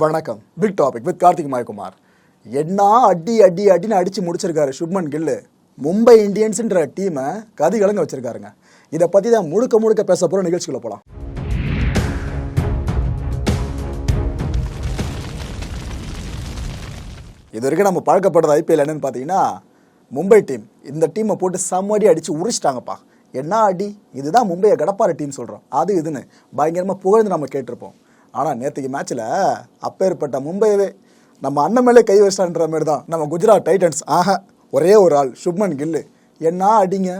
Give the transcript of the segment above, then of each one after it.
வணக்கம். Big topic with Karthik Mayakumar. என்ன அடி அடி அடின்னு அடித்து முடிச்சிருக்காரு சுப்மன் கில்லு மும்பை இந்தியன்ஸ்ன்ற டீமை கதி கலங்க வச்சிருக்காருங்க. இதை பற்றி தான் முழுக்க முழுக்க பேச போகிற நிகழ்ச்சிக்குள்ள போகலாம் இது வரைக்கும் நம்ம பழக்கப்படுறது ஐபிஎல் என்னன்னு பார்த்தீங்கன்னா மும்பை டீம் இந்த டீமை போட்டு செம்மடி அடித்து உரிச்சிட்டாங்கப்பா. என்ன அடி? இதுதான் மும்பையை கடப்பார டீம் சொல்கிறோம் அது இதுன்னு. பயங்கரமாக புகழ்ந்து நம்ம கேட்டிருப்போம். ஆனால் நேற்றுக்கு மேட்ச்சில் அப்பேற்பட்ட மும்பையவே நம்ம அண்ணன் மேலே கை வச்சிட்டான்ற மாதிரி தான் நம்ம குஜராத் டைட்டன்ஸ் ஆக ஒரே ஒரு ஆள் சுப்மன் கில்லு என்ன அடிங்க?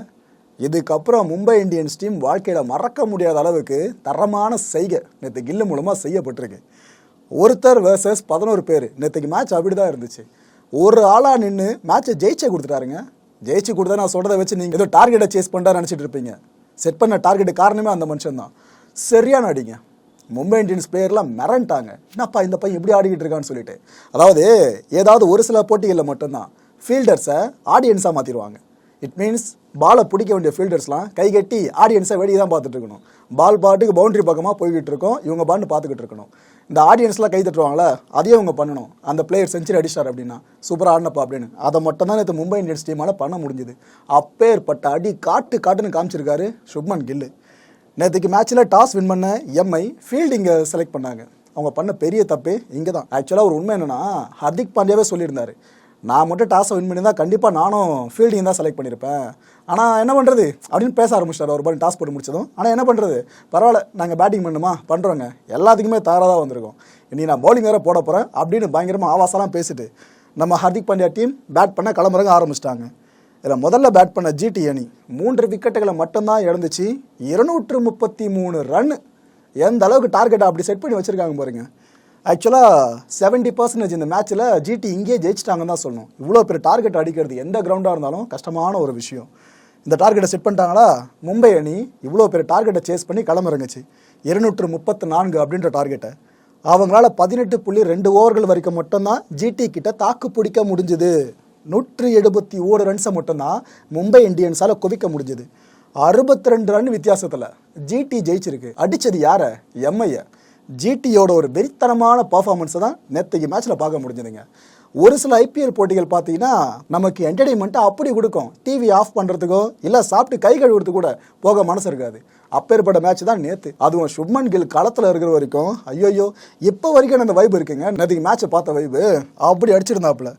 இதுக்கப்புறம் மும்பை இந்தியன்ஸ் டீம் வாழ்க்கையில் மறக்க முடியாத அளவுக்கு தரமான செய்கை நேற்று கில்லு மூலமாக செய்யப்பட்டிருக்கு. ஒருத்தர் வேர்சஸ் பதினோரு பேர். நேற்றுக்கு மேட்ச் அப்படி தான் இருந்துச்சு. ஒரு ஆளாக நின்று மேட்சை ஜெயிச்சே கொடுத்துட்டாருங்க. ஜெயிச்சு கொடுத்தா நான் சொல்கிறத வச்சு நீங்கள் ஏதோ டார்கெட்டை சேஸ் பண்ணுறா நினச்சிட்டு இருப்பீங்க. செட் பண்ண டார்கெட்டு காரணமே அந்த மனுஷன் தான் சரியான அடிங்க. மும்பை இந்தியன்ஸ் பிளேயர்லாம் மிரண்டாங்க. என்னப்பா இந்த பையன் இப்படி ஆடிக்கிட்டு இருக்கான்னு சொல்லிட்டு. அதாவது ஏதாவது ஒரு சில போட்டிகளில் மட்டும்தான் ஃபீல்டர்ஸை ஆடியன்ஸாக மாற்றிடுவாங்க இட் மீன்ஸ் பாலை பிடிக்க வேண்டிய ஃபீல்டர்ஸ்லாம் கை கட்டி ஆடியன்ஸை வெளியே தான் பார்த்துட்டு இருக்கணும். பால் பாட்டுக்கு பவுண்டரி பக்கமாக போய்கிட்டு இருக்கோம். இவங்க பாட்டு பார்த்துக்கிட்டு இருக்கணும். இந்த ஆடியன்ஸ்லாம் கை தட்டுவாங்களே அதையும் இவங்க பண்ணணும். அந்த பிளேயர் செஞ்சுரி அடிச்சார் அப்படின்னா சூப்பராக ஆடினப்பா அப்படின்னு. அதை மட்டும் தான் நேற்று மும்பை இந்தியன்ஸ் டீமால் பண்ண முடிஞ்சுது. அப்பேற்பட்ட அடி காட்டு காட்டுன்னு காமிச்சிருக்காரு சுப்மன் கில்லு. நேற்றுக்கு மேட்ச்சில் டாஸ் வின் பண்ண எம்ஐ ஃபீல்டிங்கை செலக்ட் பண்ணாங்க. அவங்க பண்ண பெரிய தப்பு இங்கே தான் ஆக்சுவலாக ஒரு உண்மை என்னென்னா ஹர்திக் பாண்டியாவே சொல்லியிருந்தார். நான் மட்டும் டாஸை வின் பண்ணியிருந்தால் கண்டிப்பாக நானும் ஃபீல்டிங் தான் செலக்ட் பண்ணியிருப்பேன். ஆனால் என்ன பண்ணுறது அப்படின்னு பேச ஆரம்பிச்சிட்டார். ஒரு பால் டாஸ் போட்டு முடிச்சதும். ஆனால் என்ன பண்ணுறது பரவாயில்ல நாங்கள் பேட்டிங் பண்ணுமா பண்ணுறோங்க எல்லாத்துக்குமே தயாராக தான் வந்திருக்கோம். இனி நான் பவுலிங் வேறு போட போகிறேன் அப்படின்னு பயங்கரமாக ஆவாசெல்லாம் பேசிட்டு நம்ம ஹர்திக் பாண்டியா டீம் பேட் பண்ண கிளம்புறங்க ஆரம்பிச்சிட்டாங்க. இதில் முதல்ல பேட் பண்ண ஜிடி அணி. மூன்று விக்கெட்டுகளை மட்டும்தான் இழந்துச்சு. இருநூற்று முப்பத்தி மூணு ரன் எந்த அளவுக்கு டார்கெட்டை அப்படி செட் பண்ணி வச்சுருக்காங்க பாருங்க. ஆக்சுவலாக செவன்ட்டி பர்சன்டேஜ் இந்த மேட்ச்சில் ஜிடி இங்கேயே ஜெயிச்சிட்டாங்கன்னு தான் சொல்லணும். இவ்வளோ பெரிய டார்கெட் அடிக்கிறது எந்த கிரவுண்டாக இருந்தாலும் கஷ்டமான ஒரு விஷயம். இந்த டார்கெட்டை செட் பண்ணிட்டாங்களா? மும்பை அணி இவ்வளோ பெரிய டார்கெட்டை சேஸ் பண்ணி களமிறங்குச்சு. இருநூற்று முப்பத்து நான்கு அப்படின்ற டார்கெட்டை அவங்களால பதினெட்டு புள்ளி ரெண்டு ஓவர்கள் வரைக்கும் மட்டும்தான் ஜிடி கிட்ட தாக்கு பிடிக்க முடிஞ்சுது. நூற்றி எழுபத்தி ஓரு ரன்ஸை மட்டும்தான் மும்பை இந்தியன்ஸால் குவிக்க முடிஞ்சது. அறுபத்தி ரெண்டு ரன் வித்தியாசத்தில் ஜிடி ஜெயிச்சிருக்கு. அடிச்சது யாரை? எம்ஐயை ஜிடியோட ஒரு வெறித்தனமான பர்ஃபார்மன்ஸை தான் நேற்றைக்கு மேட்ச்சில் பார்க்க முடிஞ்சதுங்க. ஒரு சில ஐபிஎல் போட்டிகள் பார்த்தீங்கன்னா நமக்கு என்டர்டைன்மெண்ட்டை அப்படி கொடுக்கும். டிவி ஆஃப் பண்ணுறதுக்கோ இல்லை சாப்பிட்டு கை கழுவுறதுக்கு கூட போக மனசு இருக்காது. அப்பேற்பட்ட மேட்ச் தான் நேற்று அதுவும் சுப்மன் கில் களத்தில் இருக்கிற வரைக்கும் ஐயோயோ இப்போ வரைக்கும் அந்த வைப் இருக்குங்க. நேற்றுக்கு மேட்ச்சை பார்த்த வைப்பு அப்படி அடிச்சிருந்தாப்புல.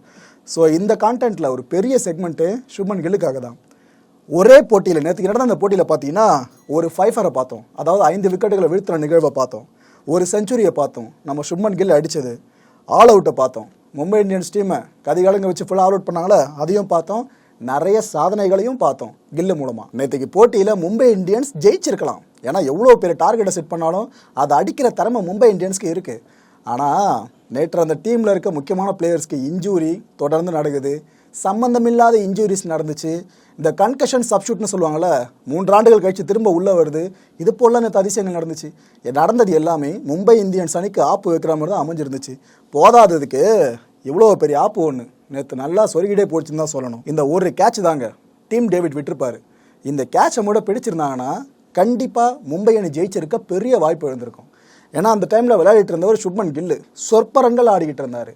ஸோ இந்த கான்டென்ட்டில் ஒரு பெரிய செக்மெண்ட்டு சுப்மன் கில்லுக்காக தான். ஒரே போட்டியில் நேற்றுக்கு நடந்த அந்த போட்டியில் பார்த்தீங்கன்னா ஒரு ஃபைஃபரை பார்த்தோம். அதாவது ஐந்து விக்கெட்டுகளை வீழ்த்துற நிகழ்வை பார்த்தோம். ஒரு செஞ்சுரியை பார்த்தோம். நம்ம சுப்மன் கில் அடித்தது ஆல் அவுட்டை பார்த்தோம். மும்பை இந்தியன்ஸ் டீமை கதிகாலங்க வச்சு ஃபுல்லாக ஆல் அவுட் பண்ணாங்களே அதையும் பார்த்தோம். நிறைய சாதனைகளையும் பார்த்தோம் கில்லு மூலமாக நேற்றுக்கு போட்டியில் மும்பை இந்தியன்ஸ் ஜெயிச்சிருக்கலாம். ஏன்னா எவ்வளோ பெரிய டார்கெட்டை செட் பண்ணாலும் அதை அடிக்கிற திறமை மும்பை இந்தியன்ஸ்க்கு இருக்குது ஆனால் நேற்று அந்த டீமில் இருக்க முக்கியமான பிளேயர்ஸ்க்கு இன்ஜூரி தொடர்ந்து நடக்குது. சம்பந்தமில்லாத இன்ஜூரிஸ் நடந்துச்சு. இந்த கன்கஷன் சப்ஷூட்னு சொல்லுவாங்கள்ல மூன்று ஆண்டுகள் கழிச்சு திரும்ப உள்ளே வருது. இது போல நேற்று அதிசயங்கள் நடந்துச்சு. நடந்தது எல்லாமே மும்பை இந்தியன்ஸ் அணிக்கு ஆப்பு வைக்கிற மாதிரி தான் அமைஞ்சிருந்துச்சு. போதாததுக்கு இவ்வளோ பெரிய ஆப்பு ஒன்று நேற்று நல்லா சொருகிட்டே போச்சுன்னு தான் சொல்லணும். இந்த ஒரு கேட்ச் தாங்க. டீம் டேவிட் விட்டுருப்பார். இந்த கேட்சை மூட பிடிச்சிருந்தாங்கன்னா கண்டிப்பாக மும்பை அணி ஜெயிச்சிருக்க பெரிய வாய்ப்பு எழுந்திருக்கும் ஏன்னா அந்த டைமில் விளையாடிட்டு இருந்தவர் சுப்மன் கில்லு சொற்ப ரன்கள் ஆடிக்கிட்டு இருந்தார்.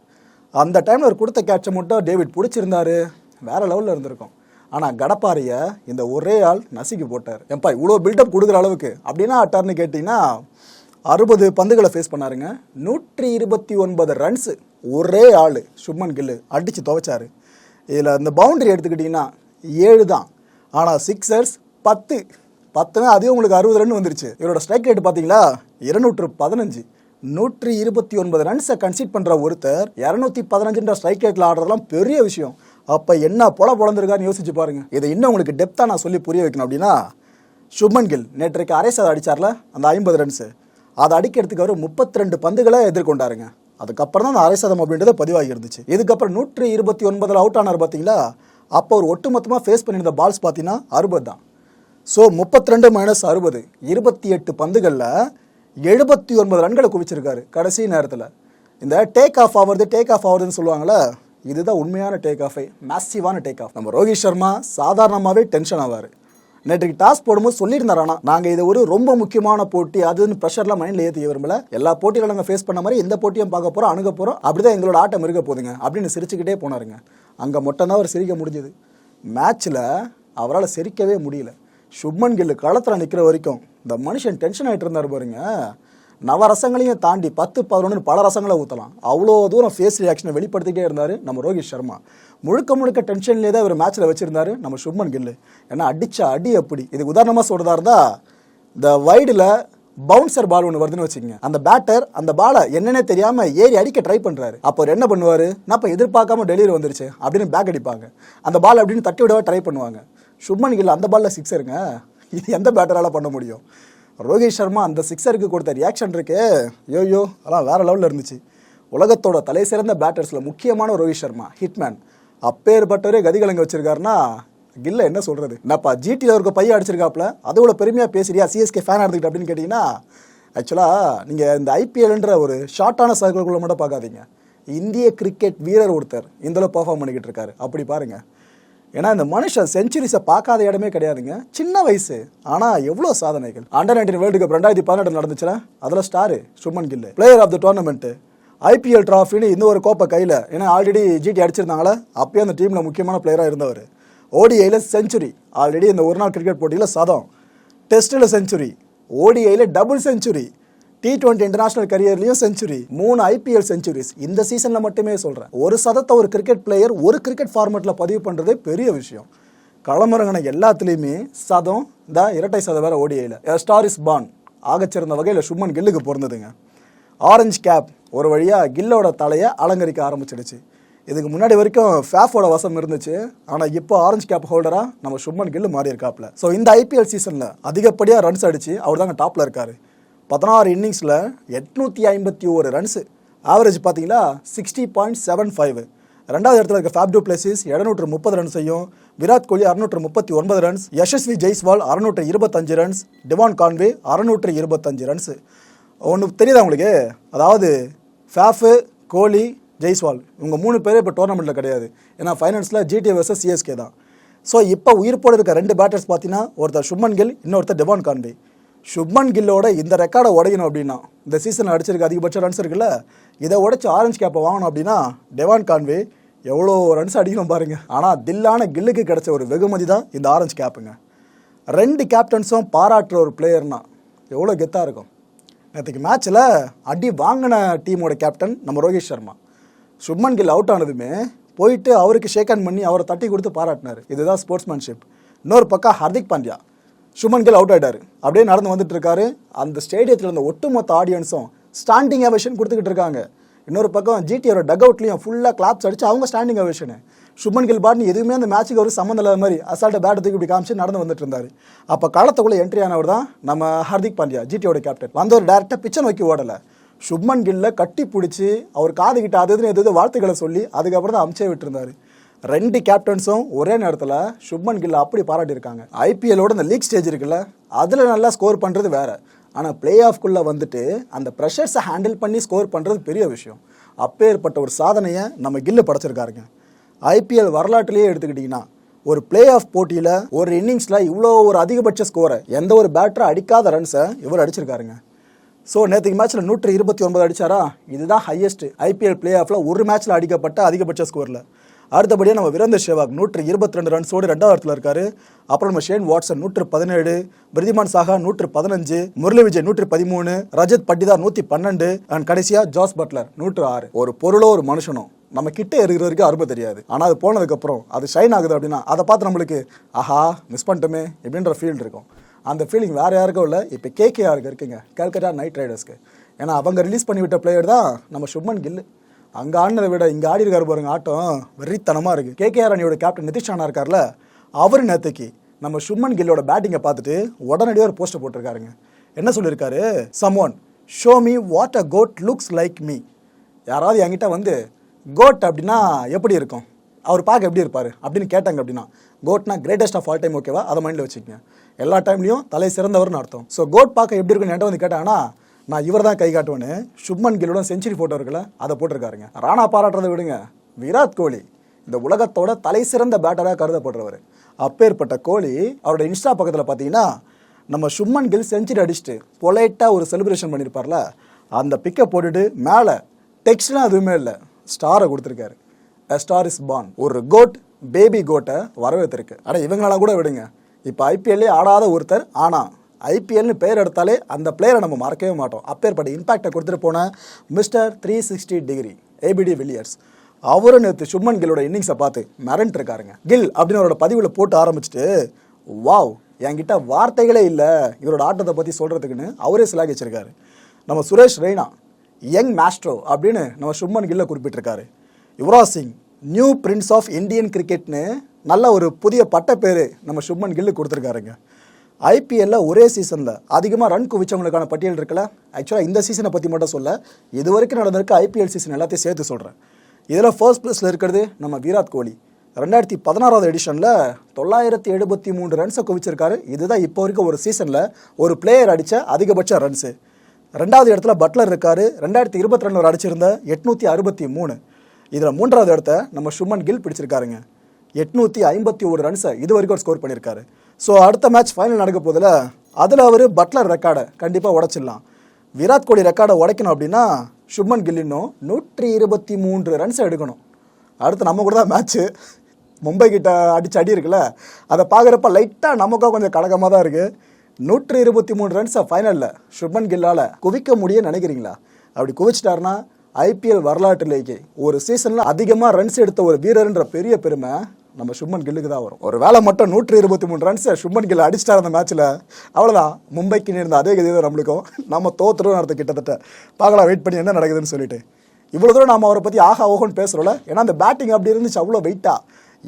அந்த டைமில் அவர் கொடுத்த கேட்சை மட்டும் டேவிட் பிடிச்சிருந்தாரு. வேறு லெவலில் இருந்திருக்கும். ஆனால் கடப்பாரியை இந்த ஒரே ஆள் நசுக்கி போட்டார். ஏன்பா இவ்வளோ பில்டப் கொடுக்குற அளவுக்கு? அப்படின்னா அட்டார்னு கேட்டிங்கன்னா அறுபது பந்துகளை ஃபேஸ் பண்ணாருங்க. நூற்றி இருபத்தி ஒன்பது ரன்ஸு ஒரே ஆள் சுப்மன் கில்லு அடித்து துவைச்சாரு. இதில் இந்த பவுண்டரி எடுத்துக்கிட்டிங்கன்னா ஏழு தான். ஆனால் சிக்ஸர்ஸ் பத்து. பத்துனா அதுவே உங்களுக்கு அறுபது ரன் வந்துருச்சு. இவரோட ஸ்ட்ரைக் ரேட் பார்த்தீங்களா? இருநூற்று பதினஞ்சு. நூற்றி இருபத்தி ஒன்பது ரன்ஸை கன்சிட் பண்ணுற ஒருத்தர் இரநூத்தி பதினஞ்சுன்ற ஸ்ட்ரைக் ரேட்டில் ஆடுறதெல்லாம் பெரிய விஷயம். அப்போ என்ன பொல பொழந்திருக்கான்னு யோசிச்சு பாருங்க. இதை இன்னும் உங்களுக்கு டெப்த்தாக நான் சொல்லி புரிய வைக்கணும் அப்படின்னா சுப்மன் கில் நேற்றைக்கு அரை சதம் அடித்தார்ல அந்த ஐம்பது ரன்ஸு அதை அடிக்கிறதுக்கு அவர் முப்பத்தி ரெண்டு பந்துகளை எதிர்கொண்டாருங்க. அதுக்கப்புறம் தான் அந்த அரை சதம் அப்படின்றது பதிவாகி இருந்துச்சு. இதுக்கப்புறம் நூற்றி இருபத்தி ஒன்பதில் அவுட் ஆனார் பார்த்தீங்களா அப்போ ஒரு ஒட்டுமொத்தமாக ஃபேஸ் பண்ணியிருந்த பால்ஸ் பார்த்தீங்கன்னா அறுபது தான் ஸோ முப்பத்தி ரெண்டு மைனஸ் அறுபது. இருபத்தி எட்டு பந்துகளில் எழுபத்தி ஒன்பது ரன்களை குவிச்சிருக்காரு கடைசி நேரத்தில். இந்த டேக் ஆஃப் ஆகிறது டேக் ஆஃப் ஆகுதுன்னு சொல்லுவாங்களே இதுதான் உண்மையான டேக் ஆஃபே மேசிவான டேக் ஆஃப் நம்ம ரோஹித் சர்மா சாதாரணமாகவே டென்ஷன் ஆவார். நேற்றுக்கு டாஸ் போடும்போது சொல்லியிருந்தார் ஆனால் நாங்கள் இது ஒரு ரொம்ப முக்கியமான போட்டி அதுன்னு ப்ரெஷர்லாம் மைண்டில் ஏற்றி விரும்பல. எல்லா போட்டிகளும் நாங்கள் ஃபேஸ் பண்ண மாதிரி இந்த போட்டியும் பார்க்க போகிறோம் அணுக போகிறோம் அப்படிதான் எங்களோட ஆட்டம் இருக்க போதுங்க அப்படின்னு சிரிச்சுக்கிட்டே போனாருங்க. அங்கே மட்டும் தான் அவர் சிரிக்க முடிஞ்சது. மேட்ச்சில் அவரால் சிரிக்கவே முடியல. சுப்மன் கில்லு களத்தில் நிற்கிற வரைக்கும் இந்த மனுஷன் டென்ஷன் ஆகிட்டு இருந்தார் பாருங்க. நவரசங்களையும் தாண்டி பத்து பதினொன்று பல ரசங்களை ஊற்றலாம் அவ்வளோ தூரம் ஃபேஸ் ரியாக்ஷனை வெளிப்படுத்திட்டே இருந்தார் நம்ம ரோஹித் சர்மா. முழுக்க முழுக்க டென்ஷன்லேயே தான் இவர் மேட்ச்சில் வச்சுருந்தார் நம்ம சுப்மன் கில்லு ஏன்னா அடிச்ச அடி அப்படி இதுக்கு உதாரணமாக சொல்கிறதா இருந்தால் இந்த வைடில் பவுன்சர் பால் ஒன்று வருதுன்னு வச்சுக்கோங்க. அந்த பேட்டர் அந்த பாலை என்னன்னே தெரியாமல் ஏறி அடிக்க ட்ரை பண்ணுறாரு அப்போ என்ன பண்ணுவார்? நான் இப்போ எதிர்பார்க்காம டெலிவரி வந்துருச்சு அப்படின்னு பேக் அடிப்பாங்க. அந்த பால் அப்படின்னு தட்டி விடவே ட்ரை பண்ணுவாங்க. சுப்மன் கில் அந்த பாலில் சிக்ஸருங்க இது எந்த பேட்டரால் பண்ண முடியும்? ரோஹித் சர்மா அந்த சிக்ஸருக்கு கொடுத்த ரியாக்ஷன் இருக்கு. யோயோ அதெல்லாம் வேற லெவலில் இருந்துச்சு. உலகத்தோட தலை சிறந்த பேட்டர்ஸில் முக்கியமான ரோஹித் சர்மா ஹிட்மேன் அப்பேற்பட்டவரே கதிகலங்க வச்சிருக்காருன்னா கில்ல என்ன சொல்கிறது என்னப்பா ஜிடியில் இருக்க பையன் அடிச்சிருக்காப்புல அதோட பெருமையாக பேசுறியா? சிஎஸ்கே ஃபேன் இருந்துக்கிட்டு அப்படின்னு கேட்டிங்கன்னா ஆக்சுவலாக நீங்கள் இந்த ஐபிஎல்ன்ற ஒரு ஷார்ட்டான சர்க்கிள்குள்ளே மட்டும் பார்க்காதீங்க. இந்திய கிரிக்கெட் வீரர் ஒருத்தர் இந்தளவு பெர்ஃபார்ம் பண்ணிக்கிட்டு இருக்காரு. அப்படி பாருங்கள் ஏன்னா இந்த மனுஷன் செஞ்சுரிஸை பார்க்காத இடமே கிடையாதுங்க. சின்ன வயசு. ஆனால் எவ்வளோ சாதனைகள். அண்டர் நைன்டீன் வேர்ல்டு கப் ரெண்டாயிரத்தி பதினெட்டு நடந்துச்சுன்னா அதில் star Shubman Gill player of the tournament IPL ட்ராஃபின்னு ஒரு கோப்பை கையில். ஏன்னா ஆல்ரெடி ஜிடி அடிச்சிருந்தாங்களே அப்பயே அந்த டீமில் முக்கியமான பிளேயராக இருந்தவர். ஓடிஐயில் செஞ்சுரி ஆல்ரெடி இந்த ஒரு நாள் கிரிக்கெட் போட்டியில் சதம். டெஸ்ட்டில் century ஓடிஐயில் double century T twenty international கரியர்லயும் century மூணு ஐபிஎல் செஞ்சுரிஸ் இந்த சீசனில் மட்டுமே சொல்கிறேன் ஒரு சதத்தை ஒரு கிரிக்கெட் பிளேயர் ஒரு கிரிக்கெட் ஃபார்மேட்ல பதிவு பண்றதே பெரிய விஷயம். களமிறங்கின எல்லாத்துலேயுமே சதம் இந்த இரட்டை சதம் வேற ஓடிஐயில் ஸ்டார் இஸ் பான் ஆகச்சிறந்த வகையில் சும்மன் கில்லுக்கு பிறந்ததுங்க ஆரஞ்சு கேப் ஒரு வழியாக கில்லோட தலையை அலங்கரிக்க ஆரம்பிச்சிடுச்சு. இதுக்கு முன்னாடி வரைக்கும் ஃபேஃபோட வசம் இருந்துச்சு. ஆனால் இப்போ ஆரஞ்சு கேப் ஹோல்டராக நம்ம சும்மன் கில்லு மாறி இருக்காப்ல ஸோ இந்த ஐபிஎல் சீசனில் அதிகப்படியாக ரன்ஸ் அடிச்சு அவர் தாங்க டாப்பில் இருக்காரு. பதினாறு இன்னிங்ஸில் எட்நூற்றி ஐம்பத்தி ஒரு ரன்ஸு. ஆவரேஜ் பார்த்தீங்களா? சிக்ஸ்டி பாயிண்ட் செவன் ஃபைவ் ரெண்டாவது இடத்துல இருக்க ஃபேப் டூ பிளேசிஸ் எழுநூற்று முப்பது ரன்ஸையும் விராட் கோலி அறுநூற்று முப்பத்தி ஒன்பது ரன்ஸ் யஷஸ்வி ஜெய்ஸ்வால் அறுநூற்று இருபத்தஞ்சு ரன்ஸ் டிவான் கான்வே அறுநூற்று இருபத்தஞ்சு ரன்ஸ் ஒன்று தெரியுதா உங்களுக்கு? அதாவது ஃபேஃபு கோலி ஜெய்ஸ்வால். இவங்க மூணு பேரும் இப்போ டோர்னமெண்ட்டில் கிடையாது. ஏன்னா ஃபைனல்ஸில் ஜிடி வர்சஸ் சிஎஸ்கே தான். ஸோ இப்போ உயிர்ப்போடு இருக்க ரெண்டு பேட்டர்ஸ் பார்த்தீங்கன்னா ஒருத்தர் சுமன் கில் இன்னொருத்தர் டிவான் கான்வே. சுப்மன் கில்லோட இந்த ரெக்கார்டை உடையணும் அப்படின்னா இந்த சீசனில் அடிச்சிருக்க அதிகபட்ச ரன்ஸ் இருக்குல்ல இதை உடைச்சி ஆரஞ்சு கேப்பை வாங்கணும் அப்படின்னா டெவான் கான்வே எவ்வளோ ரன்ஸ் அடிக்கணும் பாருங்க. ஆனால் தில்லான கில்லுக்கு கிடைச்ச ஒரு வெகுமதி தான் இந்த ஆரஞ்சு கேப்புங்க ரெண்டு கேப்டன்ஸும் பாராட்டுற ஒரு பிளேயர்னா எவ்வளோ கெத்தாக இருக்கும். நேற்றுக்கு மேட்ச்சில் அடி வாங்கின டீமோட கேப்டன் நம்ம ரோஹித் சர்மா. சுப்மன் கில் அவுட் ஆனதுமே போயிட்டு அவருக்கு ஷேக் ஹேண்ட் பண்ணி அவரை தட்டி கொடுத்து பாராட்டினார். இதுதான் ஸ்போர்ட்ஸ்மேன்ஷிப் இன்னொரு பக்கம் ஹர்திக் பாண்டியா. சுமன் கில் அவுட் ஆகிட்டார் அப்படியே நடந்து வந்துட்டு இருக்காரு. அந்த ஸ்டேடியத்தில் இருந்த ஒட்டுமொத்த ஆடியன்ஸும் ஸ்டாண்டிங் அவேஷன் கொடுத்துக்கிட்டு இருக்காங்க. இன்னொரு பக்கம் ஜிடியோட டக் அவுட்லையும் ஃபுல்லாக கிளாப்ஸ் அடிச்சு அவங்க ஸ்டாண்டிங் அவேஷனு சுப்மன் கில் பாட்னி எதுவுமே அந்த மேட்சுக்கு அவருக்கு சம்மந்தம் இல்லாத மாதிரி அசால்ட்டை பேட் தூக்கி இப்படி காமிச்சு நடந்து வந்துட்டு இருந்தார். அப்போ களத்துக்குள்ளே என்ட்ரி ஆனவர் தான் நம்ம ஹர்திக் பாண்டியா ஜிடியோட கேப்டன் வந்தவர் டேரெக்டாக பிச்சை நோக்கி ஓடலை. சுப்மன் கில்ல கட்டி பிடிச்சி அவர் காதுகிட்ட அது எது எது வார்த்தைகளை சொல்லி அதுக்கப்புறம் தான் அமிச்சே விட்டுருந்தாரு. ரெண்டு கேப்டன்ஸும் ஒரே நேரத்தில் சுப்மன் கில்ல அப்படி பாராட்டியிருக்காங்க. ஐபிஎல்லோட இந்த லீக் ஸ்டேஜ் இருக்குல்ல அதில் நல்லா ஸ்கோர் பண்ணுறது வேறு. ஆனால் பிளே ஆஃப்குள்ளே வந்துட்டு அந்த ப்ரெஷர்ஸை ஹேண்டில் பண்ணி ஸ்கோர் பண்ணுறது பெரிய விஷயம். அப்பேற்பட்ட ஒரு சாதனையை நம்ம கில்லு படைச்சிருக்காருங்க. ஐபிஎல் வரலாற்றுலேயே எடுத்துக்கிட்டிங்கன்னா ஒரு பிளே ஆஃப் போட்டியில் ஒரு இன்னிங்ஸில் இவ்வளோ ஒரு அதிகபட்ச ஸ்கோரை எந்த ஒரு பேட்டரும் அடிக்காத ரன்ஸை இவர் அடிச்சிருக்காருங்க. ஸோ நேற்றுக்கு மேட்ச்சில் நூற்றி இருபத்தி ஒன்பது அடிச்சாரா? இதுதான் ஹையஸ்ட் ஐபிஎல் பிளே ஆஃபில் ஒரு மேட்ச்சில் அடிக்கப்பட்ட அதிகபட்ச ஸ்கோரில் அடுத்தபடியாக நம்ம வீரேந்தர் சேவாக் நூற்று இருபத்தி ரெண்டு ரன்ஸோடு ரெண்டாவது இடத்துல இருக்காரு. அப்புறம் நம்ம ஷேன் வாட்சன் நூற்று பதினேழு பிரதிமான் சாகா நூற்று பதினஞ்சு முரளி விஜய் நூற்று பதிமூணு ரஜத் பட்டிதார் நூற்றி பன்னெண்டு அண்ட் கடைசியாக ஜாஸ் பட்லர் நூற்று ஆறு. ஒரு பொருளோ ஒரு மனுஷனும் நம்ம கிட்டே இருக்கிற வரைக்கும் அருமை தெரியாது. ஆனால் அது போனதுக்கப்புறம் அது ஷைன் ஆகுது அப்படின்னா அதை பார்த்து நம்மளுக்கு ஆஹா மிஸ் பண்ணிட்டோமே இப்படின்ற ஃபீல் இருக்கும். அந்த ஃபீலிங் வேறு யாருக்கும் இல்லை. இப்போ கேகேஆருக்கு இருக்குங்க? கல்கட்டா நைட் ரைடர்ஸ்க்கு ஏன்னா அவங்க ரிலீஸ் பண்ணிவிட்ட பிளேயர் தான் நம்ம சுப்மன் கில்லு அங்கே ஆடினதை விட இங்கே ஆடி இருக்காரு பாருங்க ஆட்டம் வெறித்தனமாக இருக்குது கேகேஆர் அணியோட கேப்டன் நிதிஷ் ராணா இருக்கார்ல அவர் நேற்றுக்கு நம்ம சுமன் கில்லோட பேட்டிங்கை பார்த்துட்டு உடனடியாக ஒரு போஸ்டர் போட்டிருக்காருங்க. என்ன சொல்லியிருக்காரு? Someone show me what a goat looks like me யாராவது என்கிட்ட வந்து கோட் அப்படின்னா எப்படி இருக்கும்? அவர் பார்க்க எப்படி இருப்பார்? அப்படின்னு கேட்டாங்க அப்படின்னா கோட்னா கிரேட்டஸ்ட் ஆஃப் ஆல் டைம் ஓகேவா அதை மைண்டில் வச்சுக்கோங்க. எல்லா டைம்லையும் தலை சிறந்தவர்னு அர்த்தம். ஸோ கோட் பார்க்க எப்படி இருக்குன்னு என்கிட்ட வந்து கேட்டாங்கன்னா நான் இவர் தான் கை காட்டுவேன்னு சுப்மன் கில்லோட செஞ்சுரி போட்டோ இருக்குல்ல அதை போட்டிருக்காருங்க. ராணா பாராட்டுறதை விடுங்க. விராட் கோலி இந்த உலகத்தோட தலை சிறந்த பேட்டராக கருதப்படுறவர். அப்பேற்பட்ட கோலி அவரோட இன்ஸ்டா பக்கத்தில் பார்த்தீங்கன்னா நம்ம சும்மன் கில் செஞ்சுரி அடிச்சுட்டு பொலைட்டாக ஒரு செலிப்ரேஷன் பண்ணியிருப்பார்ல அந்த பிக்கை போட்டுட்டு மேலே டெக்ஸ்ட்லாம் எதுவுமே இல்லை. ஸ்டாரை கொடுத்துருக்காரு. அ ஸ்டார் இஸ் பான் ஒரு கோட் பேபி கோட்டை வரவேற்றிருக்கு. ஆனால் இவங்களெல்லாம் கூட விடுங்க. இப்போ ஐபிஎல்லே ஆடாத ஒருத்தர் ஆனால் ஐபிஎல்னு பேர் எடுத்தாலே அந்த பிளேயரை நம்ம மறக்கவே மாட்டோம். அப்பேற்பட்ட இம்பாக்டை கொடுத்துட்டு போன mister three sixty degree ABD Villiers அவரும் நேற்று சுப்மன் கில்லோட இன்னிங்ஸை பார்த்து மிரண்டு இருக்காருங்க கில் அப்படின்னு அவரோட பதிவில் போட்டு ஆரம்பிச்சுட்டு வாவ் என்கிட்ட வார்த்தைகளே இல்லை. இவரோட ஆட்டத்தை பற்றி சொல்கிறதுக்குன்னு அவரே சிலாகிச்சிருக்காரு நம்ம சுரேஷ் ரெய்னா யங் மாஸ்ட்ரோ அப்படின்னு நம்ம சுப்மன் கில்ல குறிப்பிட்டிருக்காரு. Yuvraj Singh new prince of Indian கிரிக்கெட்னு நல்ல ஒரு புதிய பட்ட பேர் நம்ம சுப்மன் கில்லு கொடுத்துருக்காருங்க. ஐபிஎல்ல ஒரே சீசனில் அதிகமாக ரன் குவிச்சவங்களுக்கான பட்டியல் இருக்குல்ல? ஆக்சுவலாக இந்த சீசனை பற்றி மட்டும் சொல்ல இது வரைக்கும் நடந்திருக்க ஐபிஎல் சீசன் எல்லாத்தையும் சேர்த்து சொல்கிறேன் இதில் ஃபர்ஸ்ட் பிளேஸில் இருக்கிறது நம்ம விராட் கோலி. ரெண்டாயிரத்தி பதினாறாவது எடிஷனில் தொள்ளாயிரத்தி எழுபத்தி மூணு ரன்ஸை குவிச்சிருக்காரு. இதுதான் இப்போ வரைக்கும் ஒரு சீசனில் ஒரு பிளேயர் அடித்த அதிகபட்ச ரன்ஸு ரெண்டாவது இடத்துல பட்லர் இருக்கார். ரெண்டாயிரத்தி இருபத்தி ரெண்டில் அடிச்சிருந்த எட்நூற்றி அறுபத்தி மூணு. இதில் மூன்றாவது இடத்த நம்ம சுமன் கில் பிடிச்சிருக்காருங்க. எட்நூற்றி ஐம்பத்தி ஒரு ரன்ஸை இது வரைக்கும் ஸ்கோர் பண்ணியிருக்காரு ஸோ அடுத்த மேட்ச் ஃபைனல் நடக்க போதில் அதில் அவர் பட்லர் ரெக்கார்டை கண்டிப்பாக உடைச்சிடலாம். விராட் கோலி ரெக்கார்டை உடைக்கணும் அப்படின்னா சுப்மன் கில்லினும் இன்னும் நூற்றி இருபத்தி மூன்று ரன்ஸை எடுக்கணும். அடுத்து நம்ம கூட தான் மேட்ச்சு மும்பை கிட்ட அடிச்சு அடி இருக்குல்ல அதை பார்க்குறப்ப லைட்டாக நமக்கும் கொஞ்சம் கடகமாக தான் இருக்குது நூற்றி இருபத்தி மூணு ரன்ஸை ஃபைனலில் சுப்மன் கில்லால் குவிக்க முடியும்னு நினைக்கிறீங்களா? அப்படி குவிச்சிட்டாருன்னா ஐபிஎல் வரலாற்றுலேயே ஒரு சீசனில் அதிகமாக ரன்ஸ் எடுத்த ஒரு வீரர்ன்ற பெரிய பெருமை நம்ம சுப்மன் கில்லுக்கு தான் வரும். ஒரு வேலை மட்டும் நூற்றி இருபத்தி மூணு ரன்ஸ் சுப்மன் கில் அடிச்சிட்டார் அந்த மேட்ச்சில் அவ்வளோதான் மும்பைக்கு நேர்ந்த அதே கதி தான் நம்மளுக்கும். நம்ம தோத்துறோம் நடத்த கிட்டத்தட்ட. பார்க்கலாம் வெயிட் பண்ணி என்ன நடக்குதுன்னு சொல்லிட்டு. இவ்வளோ தூரம் நம்ம அவரை பற்றி ஆஹா ஓகோன்னு பேசுகிறோம்ல ஏன்னா அந்த பேட்டிங் அப்படி இருந்துச்சு அவ்வளோ வெயிட்டாக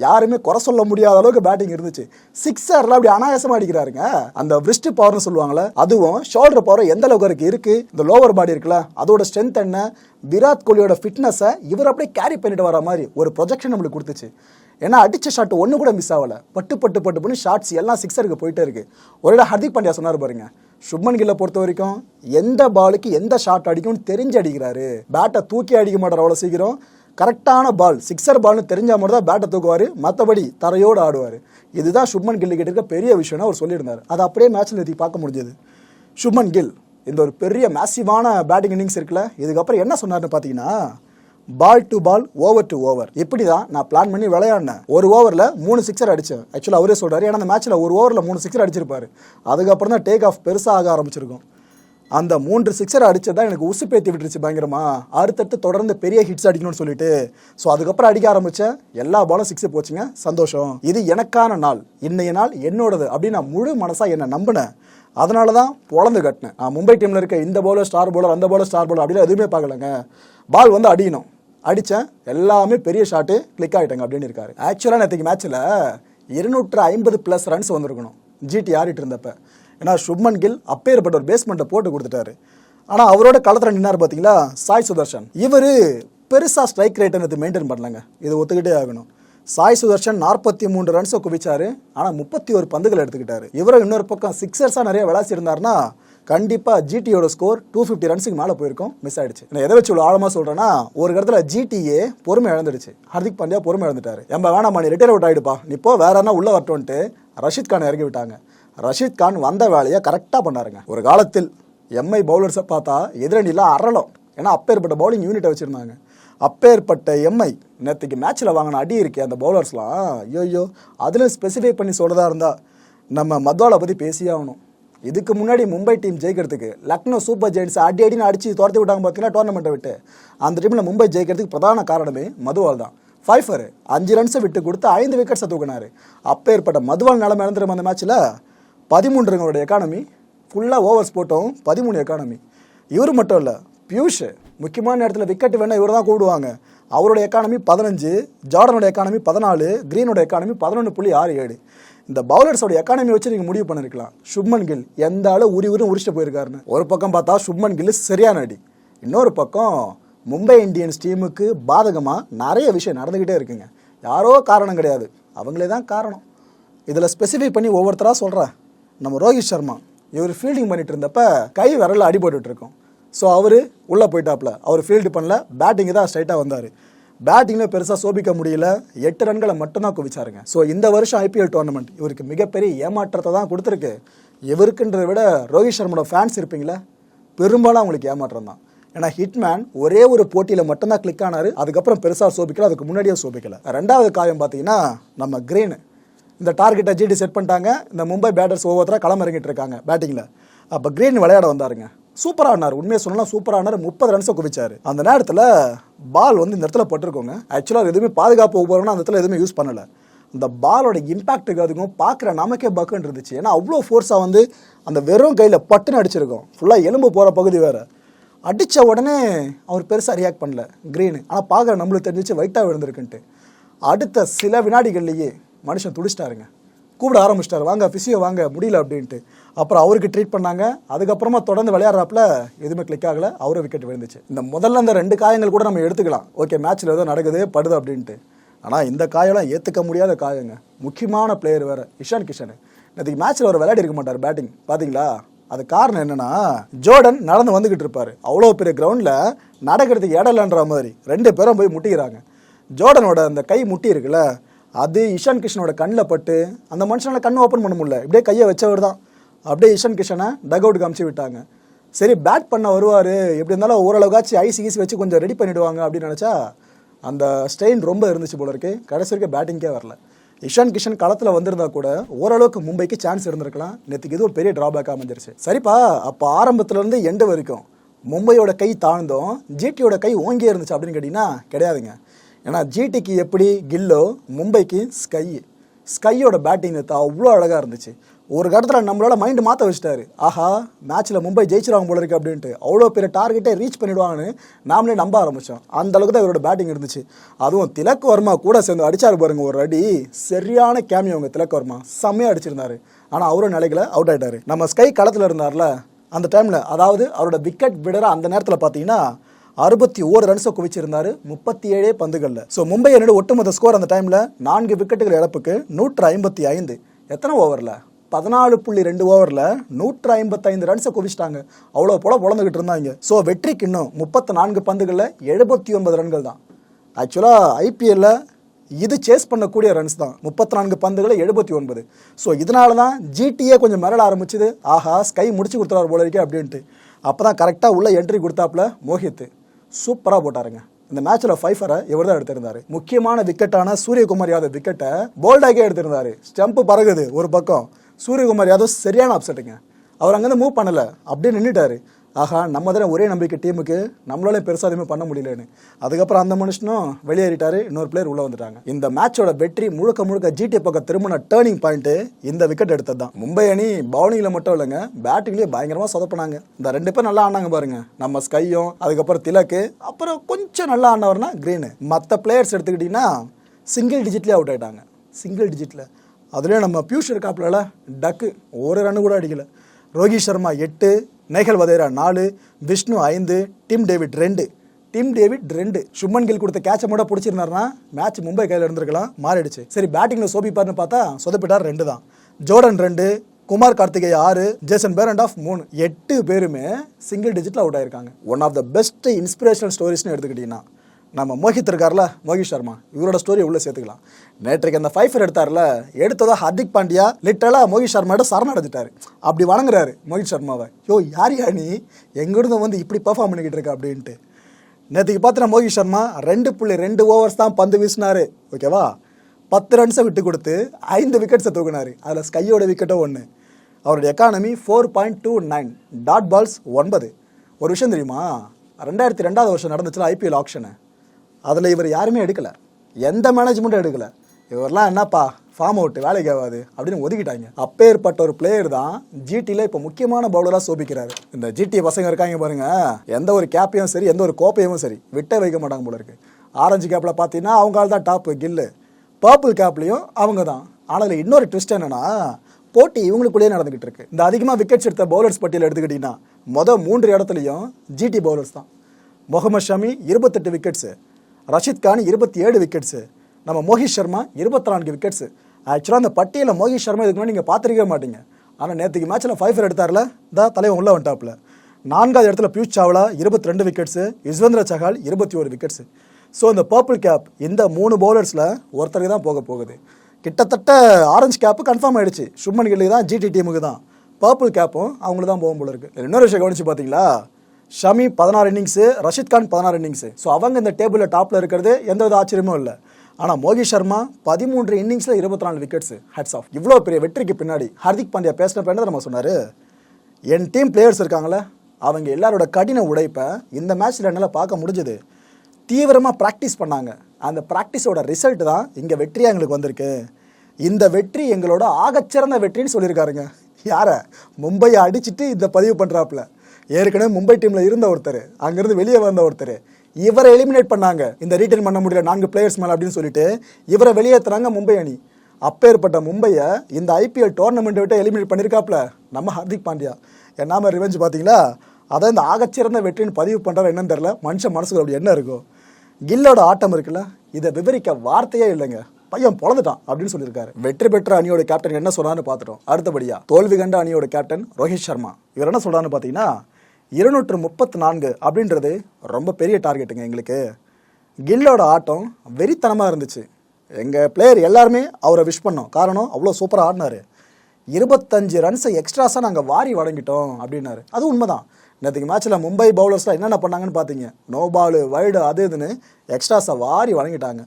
யாருமே குறை சொல்ல முடியாத அளவுக்கு பேட்டிங் இருந்துச்சு. சிக்ஸர்ல அப்படி அனாயாசமா அடிக்கிறாருங்க. அந்த விரிஸ்ட் பவர்னு சொல்லுவாங்களே அதுவும் ஷோல்டர் பவர் எந்த அளவுக்கு இருக்கு இருக்கு? இந்த லோவர் பாடி இருக்குல்ல அதோட ஸ்ட்ரென்த் என்ன? விராட் கோலியோட ஃபிட்னஸை இவர் அப்படியே கேரி பண்ணிட்டு வர மாதிரி ஒரு ப்ரொஜெக்ஷன் நம்மளுக்கு கொடுத்துச்சு. ஏன்னா அடித்த ஷாட் ஒன்று கூட மிஸ் ஆகலை. பட்டு பட்டு பட்டு பண்ணி ஷாட்ஸ் எல்லாம் சிக்ஸருக்கு போயிட்டே இருக்கு. ஒரே ஹர்திக் பாண்டியா சொன்னார் பாருங்க சுப்மன் கில்லை பொறுத்த வரைக்கும் எந்த பாலுக்கு எந்த ஷாட் அடிக்கும்னு தெரிஞ்சு அடிக்கிறாரு. பேட்டை தூக்கி அடிக்க மாட்டார் அவ்வளோ சீக்கிரம். கரெக்டான பால் சிக்ஸர் பால்னு தெரிஞ்சால் மட்டும் தான் பேட்டை தூக்குவார். மற்றபடி தரையோடு ஆடுவார். இதுதான் சுப்மன் கில் கிட்ட இருக்க பெரிய விஷயம்னு அவர் சொல்லியிருந்தார். அதை அப்படியே மேட்ச்சில் நேற்று பார்க்க முடிஞ்சது. சுப்மன் கில் இந்த ஒரு பெரிய மேசிவான பேட்டிங் இன்னிங்ஸ் இருக்குல்ல இதுக்கப்புறம் என்ன சொன்னார்னு பார்த்தீங்கன்னா ball to ball over to over இப்படி தான் நான் பிளான் பண்ணி விளையாடினேன். ஒரு ஓவரில் மூணு சிக்ஸர் அடித்தேன் ஆக்சுவலாக அவரே சொல்கிறாரு ஏன்னா அந்த மேட்ச்சில் ஒரு ஓவரில் மூணு சிக்ஸர் அடிச்சிருப்பாரு. அதுக்கப்புறம் தான் டேக் ஆஃப் பெருசாக ஆக ஆரம்பிச்சிருக்கும். அந்த மூன்று சிக்ஸர் அடித்தது தான் எனக்கு பேத்தி விட்டுருச்சு பயங்கரமா. அடுத்தடுத்து தொடர்ந்து பெரிய ஹிட்ஸ் அடிக்கணும்னு சொல்லிட்டு. ஸோ அதுக்கப்புறம் அடிக்க ஆரம்பித்தேன் எல்லா பாலும் சிக்ஸ் போச்சுங்க. சந்தோஷம். இது எனக்கான நாள். இன்னைய நாள் என்னோடது அப்படின்னு நான் முழு மனசாக என்னை நம்பினேன். அதனால தான் பொழந்து கட்டினேன். நான் மும்பை டீமில் இருக்க இந்த பவுலர் ஸ்டார் பவுலர் அந்த பவுலர் ஸ்டார் பவுலர் அப்படிலாம் எதுவுமே பார்க்கலங்க. பால் வந்து அடியணும் அடித்தேன் எல்லாமே பெரிய ஷாட்டு கிளிக் ஆகிட்டேங்க அப்படின்னு இருக்காரு. ஆக்சுவலாக நேற்றுக்கு மேட்ச்சில் இருநூற்று ஐம்பது ப்ளஸ் ரன்ஸ் வந்திருக்கணும். ஜிடி ஆடிட்டு இருந்தப்ப. ஏன்னா சுப்மன் கில் அப்பேற்பட்ட ஒரு பேஸ்மெண்ட்டை போட்டு கொடுத்துட்டாரு. ஆனால் அவரோட களத்தில் நின்னார் பார்த்தீங்களா சாய் சுதர்ஷன். இவர் பெருசாக ஸ்ட்ரைக் ரேட்டை மெயின்டைன் பண்ணலங்க. இதை ஒத்துக்கிட்டே ஆகணும். சாய் சுதர்ஷன் நாற்பத்தி மூன்று ரன்ஸை குவிச்சாரு. ஆனால் முப்பத்தி ஒரு பந்துகள் எடுத்துக்கிட்டாரு. இவரும் இன்னொரு பக்கம் சிக்ஸர்ஸாக நிறைய விளாசி இருந்தாருன்னா கண்டிப்பாக ஜிடியோட ஸ்கோர் டூ ஃபிஃப்டி ரன்ஸுக்கு மேலே போயிருக்கும். மிஸ் ஆயிடுச்சு. நான் எதை வச்சு இவ்வளோ ஆழமாக சொல்கிறேன்னா ஒரு இடத்துல ஜிடிஏ பொறுமை இழந்துடுச்சு. ஹர்திக் பாண்டியா பொறுமை இழந்துட்டாரு. எம்ப வேணாமா நீ ரிட்டையர் அவுட் ஆகிடுப்பா நீ இப்போ வேற என்ன உள்ள வரட்டோன்ட்டு ரஷீத் கான் இறங்கி விட்டாங்க. ரஷீத் கான் வந்த வேலையை கரெக்டாக பண்ணாருங்க. ஒரு காலத்தில் எம்ஐ பவுலர்ஸை பார்த்தா எதிரணியில் அரளம் ஏன்னா அப்பேற்பட்ட பவுலிங் யூனிட்டை வச்சுருந்தாங்க. அப்பேற்பட்ட எம்ஐ நேற்றுக்கு மேட்ச்சில் வாங்கின அடி இருக்கே அந்த பவுலர்ஸ்லாம் ஐயோ அதில் ஸ்பெசிஃபை பண்ணி சொல்கிறதா இருந்தால் நம்ம மத்வாலை பற்றி பேசியே ஆகணும். இதுக்கு முன்னாடி மும்பை டீம் ஜெயிக்கிறதுக்கு லக்னோ சூப்பர் ஜெயின்ஸ் அடி அடின்னு அடித்து துரத்தி விட்டாங்க பார்த்தீங்கன்னா டோர்னமெண்ட்டை விட்டு. அந்த டீமில் மும்பை ஜெயிக்கிறதுக்கு பிரதான காரணமே மதுவால் தான். ஃபைஃபர் அஞ்சு ரன்ஸை விட்டு கொடுத்து ஐந்து விக்கெட்ஸை தூக்கினார். அப்போ ஏற்பட்ட மதுவால் நிலைமை இழந்துரும் அந்த மேட்ச்சில் பதிமூன்றுங்களோட எக்கானமி ஃபுல்லாக ஓவர்ஸ் போட்டோம் பதிமூணு எக்கானமி இவர் மட்டும் இல்லை பியூஷ் முக்கியமான நேரத்தில் விக்கெட் வேணால் இவர் தான் கூடுவாங்க அவரோட எக்கானமி பதினஞ்சு ஜார்டனோட எக்கானமி பதினாலு கிரீனோட எக்கானமி பதினொன்று புள்ளி ஆறு ஏழு. இந்த பவுலர்ஸோட எக்கானமி வச்சு நீங்கள் முடிவு பண்ணிருக்கலாம். சுப்மன் கில் எந்த அளவு உரி உரி உரிச்சிட்டு போயிருக்காருன்னு. ஒரு பக்கம் பார்த்தா சுப்மன் கில் சரியான அடி. இன்னொரு பக்கம் மும்பை இந்தியன்ஸ் டீமுக்கு பாதகமாக நிறைய விஷயம் நடந்துக்கிட்டே இருக்குங்க. யாரோ காரணம் கிடையாது. அவங்களே தான் காரணம். இதில் ஸ்பெசிஃபை பண்ணி ஒவ்வொருத்தராக சொல்கிறேன் நம்ம ரோஹித் சர்மா இவர் ஃபீல்டிங் பண்ணிட்டு இருந்தப்ப கை விரலில் அடிபட்டுட்டு இருக்கும். ஸோ அவர் உள்ளே போயிட்டாப்ல அவர் ஃபீல்டு பண்ணல. பேட்டிங்கு தான் ஸ்ட்ரைட்டாக வந்தார். பேட்டிங்கில் பெருசாக சோபிக்க முடியல. எட்டு ரன்களை மட்டும்தான் குவிச்சாருங்க. ஸோ இந்த வருஷம் ஐபிஎல் டோர்னமெண்ட் இவருக்கு மிகப்பெரிய ஏமாற்றத்தை தான் கொடுத்துருக்கு. இவருக்குன்றதை விட ரோஹித் சர்மோட ஃபேன்ஸ் இருப்பீங்களா? பெரும்பாலும் அவங்களுக்கு ஏமாற்றம் தான். ஏன்னா ஹிட்மேன் ஒரே ஒரு போட்டியில் மட்டும்தான் கிளிக் ஆனார். அதுக்கப்புறம் பெருசாக சோபிக்கல. அதுக்கு முன்னாடியே சோபிக்கல. ரெண்டாவது காயம் பார்த்தீங்கன்னா நம்ம கிரீன் இந்த டார்கெட்டை ஜிடி செட் பண்ணிட்டாங்க. இந்த மும்பை பேட்டர்ஸ் ஒவ்வொருத்தராக களம் இறங்கிட்டு இருக்காங்க பேட்டிங்கில் அப்போ கிரீன் விளையாட வந்தாருங்க. சூப்பரானார். உண்மையை சொல்லலாம் சூப்பரானார். முப்பது ரன்ஸை குவிச்சார். அந்த நேரத்தில் பால் வந்து இந்த இடத்துல போட்டிருக்கோங்க. ஆக்சுவலாக எதுவுமே பாதுகாப்பு உபகரணம் அந்த இடத்துல எதுவுமே யூஸ் பண்ணலை. அந்த பாலோட இம்பாக்ட்டுக்கு அதுக்கும் பார்க்குற நமக்கே பக்குன்னு இருந்துச்சு. ஏன்னா அவ்வளோ ஃபோர்ஸாக வந்து அந்த வெறும் கையில் பட்டுன்னு அடிச்சிருக்கோம். ஃபுல்லாக எலும்பு போகிற பகுதி வேறு. அடித்த உடனே அவர் பெருசாக ரியாக்ட் பண்ணல. க்ரீனு ஆனால் பார்க்குற நம்மளுக்கு தெரிஞ்சிச்சு வைட்டாக விழுந்திருக்குன்ட்டு. அடுத்த சில வினாடிகள்லேயே மனுஷன் துடிச்சிட்டாருங்க. கூப்பிட ஆரம்பிச்சிட்டாரு. வாங்க ஃபிசியோ வாங்க. முடியல அப்படின்ட்டு. அப்புறம் அவருக்கு ட்ரீட் பண்ணாங்க. அதுக்கப்புறமா தொடர்ந்து விளையாடுறாப்புல எதுவுமே கிளிக் ஆகல. அவரும் விக்கெட் விழுந்துச்சு. இந்த முதல்ல அந்த ரெண்டு காயங்கள் கூட நம்ம எடுத்துக்கலாம். ஓகே மேட்ச்சில் ஏதோ நடக்குது படுது அப்படின்ட்டு. ஆனால் இந்த காயெல்லாம் ஏற்றுக்க முடியாத காயங்க. முக்கியமான பிளேயர் வேறு இஷான் கிஷன். நேற்றுக்கு மேட்ச்சில் அவர் விளையாடி இருக்க மாட்டார் பேட்டிங் பார்த்தீங்களா அது காரணம் என்னன்னா ஜோர்டன் நடந்து வந்துகிட்டு இருப்பாரு. அவ்வளோ பெரிய கிரவுண்டில் நடக்கிறதுக்கு இடம் இல்லைன்ற மாதிரி. ரெண்டு பேரும் போய் முட்டிக்கிறாங்க. ஜோர்டனோட அந்த கை முட்டி இருக்குல்ல அது இஷான் கிஷனோட கண்ணில் பட்டு அந்த மனுஷனால் கண் ஓப்பன் பண்ண முடியல. இப்படியே கையை வச்சவர் தான். அப்படியே இஷன் கிஷனை டக் அவுட் காமிச்சு விட்டாங்க. சரி பேட் பண்ண வருவார். எப்படி இருந்தாலும் ஓரளவுக்காச்சும் ஐஸ் கீஸ் வச்சு கொஞ்சம் ரெடி பண்ணிவிடுவாங்க அப்படின்னு நினச்சா அந்த ஸ்ட்ரெயின் ரொம்ப இருந்துச்சு போல இருக்கு. கடைசி வரைக்கும் பேட்டிங்கே வரல. இஷான் கிஷன் களத்தில் வந்திருந்தா கூட ஓரளவுக்கு மும்பைக்கு சான்ஸ் இருந்திருக்கலாம். நேற்றுக்கு இது ஒரு பெரிய டிராபேக் அமைஞ்சிருச்சு. சரிப்பா அப்போ ஆரம்பத்துலேருந்து எண்டு வரைக்கும் மும்பையோட கை தாழ்ந்தோம். ஜிடியோட கை ஓங்கியே இருந்துச்சு அப்படின்னு கேட்டிங்கன்னா கிடையாதுங்க. ஏன்னா ஜிடிக்கு எப்படி கில்லோ மும்பைக்கு ஸ்கை ஸ்கையோட பேட்டிங் நேற்று அவ்வளோ அழகாக இருந்துச்சு. ஒரு கட்டத்தில் நம்மளோட மைண்டு மாற்ற வச்சிட்டாரு. ஆஹா மேட்ச்சில் மும்பை ஜெயிச்சிருவாங்க போல இருக்கு அப்படின்ட்டு. அவ்வளோ பெரிய டார்கெட்டே ரீச் பண்ணிடுவாங்கன்னு நாமளே நம்ப ஆரம்பித்தோம் அந்த அளவுக்கு தான் இவரோட பேட்டிங் இருந்துச்சு. அதுவும் திலக் வர்மா கூட சேர்ந்து அடிச்சாரு பாருங்க ஒரு அடி. சரியான கேமியோங்க திலக் வர்மா. செம்மையாக அடிச்சிருந்தாரு. ஆனால் அவரும் நிலைகளை அவுட் ஆகிட்டார் நம்ம ஸ்கை களத்தில் இருந்தார்ல அந்த டைமில் அதாவது அவரோட விக்கெட் விடுற அந்த நேரத்தில் பார்த்தீங்கன்னா அறுபத்தி ஓரு ரன்ஸை குவிச்சிருந்தாரு முப்பத்தி ஏழே பந்துகளில். ஸோ மும்பை அணியோட ஒட்டுமொத்த ஸ்கோர் அந்த டைமில் நான்கு விக்கெட்டுகள் இழப்புக்கு நூற்று ஐம்பத்தி ஐந்து. எத்தனை ஓவரில் பதினாலு புள்ளி ரெண்டு ஓவரில் நூற்று ஐம்பத்தைந்து ரன்ஸை குவிச்சிட்டாங்க. அவ்வளோ போல பொழந்துக்கிட்டு இருந்தாங்க. ஸோ வெற்றிக்கு இன்னும் முப்பத்தி நான்கு பந்துகளில் எழுபத்தி ஒன்பது ரன்கள் தான். ஆக்சுவலாக ஐபிஎல்ல இது சேஸ் பண்ணக்கூடிய ரன்ஸ் தான். முப்பத்தி நான்கு பந்துகளை எழுபத்தி ஒன்பது. ஸோ இதனால தான் ஜிடிஏ கொஞ்சம் மிரள ஆரம்பிச்சுது. ஆஹா ஸ்கை முடிச்சு கொடுத்துறாரு போல இருக்கே அப்படின்ட்டு. அப்போ தான் கரெக்டாக உள்ள என்ட்ரி கொடுத்தாப்புல மோஹித் சூப்பராக போட்டாருங்க. இந்த மேட்ச்சில் ஃபைஃபரை இவர் தான் எடுத்திருந்தாரு. முக்கியமான விக்கெட்டான சூரியகுமார் யாதவ் விக்கெட்டை போல்டாகே எடுத்திருந்தாரு. ஸ்டம்ப் பறகுது ஒரு பக்கம். சூரியகுமார் யாதவ் சரியான அப்செட்டுங்க அவர் அங்கேருந்து மூவ் பண்ணலை. அப்படியே நின்றுட்டாரு ஆஹா நம்ம தானே ஒரே நம்பிக்கை டீமுக்கு நம்மளால பெருசாக எதுவுமே பண்ண முடியலன்னு. அதுக்கப்புறம் அந்த மனுஷனும் வெளியேறிட்டாரு. இன்னொரு பிளேயர் உள்ளே வந்துட்டாங்க. இந்த மேட்சோட வெற்றி முழுக்க முழுக்க ஜிடி பக்கம் திரும்பின டேர்னிங் பாயிண்ட்டு இந்த விக்கெட் எடுத்தது தான் மும்பை அணி பவுலிங்கில் மட்டும் இல்லைங்க பேட்டிங்லேயே பயங்கரமாக சொதப்பினாங்க. இந்த ரெண்டு பேர் நல்லா ஆனாங்க பாருங்க. நம்ம ஸ்கையும் அதுக்கப்புறம் திலக்கு அப்புறம் கொஞ்சம் நல்லா ஆனவர்னா கிரீனு மற்ற பிளேயர்ஸ் எடுத்துக்கிட்டிங்கன்னா சிங்கிள் டிஜிட்லேயே அவுட் ஆயிட்டாங்க. சிங்கிள் டிஜிட்டில் அதுலேயும் நம்ம பியூஷ் இருக்காப்புல டக்கு ஒரு ரன் கூட அடிக்கல. ரோஹித் சர்மா எட்டு நேகல் வதேரா நாலு விஷ்ணு ஐந்து டிம் டேவிட் ரெண்டு. டிம் டேவிட் ரெண்டு. சுமன் கில் கொடுத்த கேட்சை மட்டும் பிடிச்சிருந்தாருன்னா மேட்ச் மும்பை கையில் இருந்திருக்கலாம் மாறிடுச்சு. சரி பேட்டிங்கில் சோபிப்பார்னு பார்த்தா சொதப்பிட்டார் ரெண்டு தான். ஜோர்டன் ரெண்டு குமார் கார்த்திகேய ஆறு ஜேசன் பேரண்ட் ஆஃப் மூணு. எட்டு பேருமே சிங்கிள் டிஜிட்டில் அவுட் ஆயிருக்காங்க. One of the best inspirational ஸ்டோரிஸ்னு எடுத்துக்கிட்டிங்கன்னா நம்ம மோஹித் இருக்கார்ல மோகித் சர்மா இவரோட ஸ்டோரி உள்ள சேர்த்துக்கலாம். நேற்றைக்கு அந்த ஃபைஃபர் எடுத்தார்ல எடுத்ததோ ஹர்திக் பாண்டியா லிட்டலாக மோகித் சர்மாட்ட சரணடைஞ்சிட்டாரு அப்படி வணங்குறாரு மோகித் சர்மாவை. யோ யார் யா நீ? எங்கிருந்து வந்து இப்படி பெர்ஃபார்ம் பண்ணிக்கிட்டு இருக்க? அப்படின்ட்டு. நேற்றுக்கு பார்த்தா மோகித் சர்மா ரெண்டு புள்ளி ரெண்டு ஓவர்ஸ் தான் பந்து வீசினார். ஓகேவா பத்து ரன்ஸை விட்டு கொடுத்து ஐந்து விக்கெட்ஸை தூக்குனாரு. அதில் ஸ்கையோட விக்கெட்டோ ஒன்று அவருடைய economy four point two nine dot balls ஒன்பது. ஒரு விஷயம் தெரியுமா? ரெண்டாயிரத்தி ரெண்டாவது வருஷம் நடந்துச்சுல ஐபிஎல் ஆப்ஷனு அதில் இவர் யாருமே எடுக்கலை. எந்த மேனேஜ்மெண்ட்டும் எடுக்கலை. இவரெல்லாம் என்னப்பா ஃபார்ம் அவுட் வேலைக்கு ஆகாது அப்படின்னு ஒதுக்கிட்டாங்க. அப்பேற்பட்ட ஒரு பிளேயர் தான் ஜிடியில் இப்போ முக்கியமான பவுலராக சோபிக்கிறாரு. இந்த ஜிடி பசங்க இருக்காங்க பாருங்க. எந்த ஒரு கேப்பையும் சரி எந்த ஒரு கோப்பையும் சரி விட்டே வைக்க மாட்டாங்க போல இருக்கு. ஆரஞ்சு கேப்பில் பார்த்தீங்கன்னா அவங்களால தான் டாப்பு கில்லு பர்பிள் கேப்லேயும் அவங்க தான். ஆனால் இதுல இன்னொரு ட்விஸ்ட் என்னென்னா போட்டி இவங்களுக்குள்ளேயே நடந்துகிட்டு இருக்கு. இந்த அதிகமாக விக்கெட்ஸ் எடுத்த பவுலர்ஸ் பட்டியல் எடுத்துக்கிட்டிங்கன்னா மொதல் மூன்று இடத்துலையும் ஜிடி பவுலர்ஸ் தான். முகமது ஷமி இருபத்தெட்டு விக்கெட்ஸு ரஷித் கான் இருபத்தி ஏழு விக்கெட்ஸு நம்ம மோஹித் சர்மா இருபத்தி நான்கு விக்கெட்ஸு ஆக்சுவலாக அந்த பட்டியலில் மோஹித் சர்மா இதுக்கு முன்னாடி நீங்கள் பார்த்துருக்கவே மாட்டீங்க. ஆனால் நேற்றுக்கு மேட்ச்சில் ஃபைவ் எடுத்தார்ல? தான் தலைவன் உள்ள வந்துட்டாப்பில். நான்காவது இடத்துல பியூஷ் சாவ்லா இருபத்தி ரெண்டு விக்கெட்ஸு யுஸ்வந்திர சஹால் இருபத்தி ஒரு விக்கெட்ஸு ஸோ இந்த பர்பிள் கேப் இந்த மூணு பவுலர்ஸில் ஒருத்தருக்கு தான் போக போகுது. கிட்டத்தட்ட ஆரஞ்சு கேப்பு கன்ஃபார்ம் ஆகிடுச்சு சுப்மன் கில்லி தான் ஜிடி டீமுக்கு தான். பர்பிள் கேப்பும் அவங்களுக்கு தான் போகும் போல இருக்குது இன்னொரு விஷயம் கவனிச்சு பார்த்தீங்களா? ஷமி பதினாறு இன்னிங்ஸு ரஷித் கான் பதினாறு இன்னிங்ஸு ஸோ அவங்க இந்த டேபிளில் டாப்பில் இருக்கிறது எந்த வித ஆச்சரியமும் இல்லை. ஆனால் மோகி சர்மா பதிமூன்று இன்னிங்ஸில் இருபத்தி நாலு விக்கெட்ஸ் ஹட்ஸ் ஆஃப் இவ்வளோ பெரிய வெற்றிக்கு பின்னாடி ஹர்திக் பாண்டியா பேசின என்ன நம்ம சொன்னார். என் டீம் பிளேயர்ஸ் இருக்காங்களே அவங்க எல்லாரோட கடின உழைப்பை இந்த மேட்ச்சில் என்னால் பார்க்க முடிஞ்சது. தீவிரமாக ப்ராக்டிஸ் பண்ணாங்க. அந்த ப்ராக்டிஸோட ரிசல்ட் தான் இங்கே வெற்றியாக எங்களுக்கு வந்திருக்கு. இந்த வெற்றி எங்களோட ஆகச்சிறந்த வெற்றின்னு சொல்லியிருக்காருங்க. யாரை? மும்பையை அடிச்சிட்டு இந்த பதிவு பண்ணுறாப்புல ஏற்கனவே மும்பை டீமில் இருந்த ஒருத்தர் அங்கேருந்து வெளியே வந்த ஒருத்தர். இவரை எலிமினேட் பண்ணாங்க. இந்த ரீட்டைன் பண்ண முடியல நான்கு பிளேயர்ஸ் மேலே அப்படின்னு சொல்லிட்டு இவரை வெளியேற்றுறாங்க மும்பை அணி. அப்பேற்பட்ட மும்பையை இந்த ஐபிஎல் டோர்னமெண்ட் விட்டு எலிமினேட் பண்ணியிருக்காப்ல நம்ம ஹார்திக் பாண்டியா. என்னாம ரிவெஞ்ச் பார்த்தீங்களா அதை இந்த ஆகச்சிறந்த வெற்றின்னு பதிவு பண்ணுறாரு என்னன்னு தெரில மனுஷன் மனசுக்கு அப்படி என்ன இருக்கும் கில்லோட ஆட்டம் இருக்குல்ல இதை விவரிக்க வார்த்தையே இல்லைங்க. பையன் பொழந்துட்டான் அப்படின்னு சொல்லியிருக்காரு. வெற்றி பெற்ற அணியோட கேப்டன் என்ன சொன்னான்னு பார்த்துட்டோம். அடுத்தபடியா தோல்வி கண்ட அணியோட கேப்டன் ரோஹித் சர்மா. இவர் என்ன சொல்றான்னு பார்த்தீங்கன்னா இருநூற்று முப்பத்தி நான்கு அப்படின்றது ரொம்ப பெரிய டார்கெட்டுங்க எங்களுக்கு. கில்லோட ஆட்டம் வெறித்தனமாக இருந்துச்சு. எங்கள் பிளேயர் எல்லாருமே அவரை விஷ் பண்ணோம். காரணம் அவ்வளோ சூப்பராக ஆடினாரு. இருபத்தஞ்சு ரன்ஸை எக்ஸ்ட்ராஸாக நாங்கள் வாரி வழங்கிட்டோம் அப்படின்னாரு. அது உண்மைதான். நேற்றுக்கு மேட்ச்சில் மும்பை பவுலர்ஸ்லாம் என்னென்ன பண்ணாங்கன்னு பார்த்தீங்க நோ பாலு வைடு அது இதுன்னு எக்ஸ்ட்ராஸை வாரி வழங்கிட்டாங்க.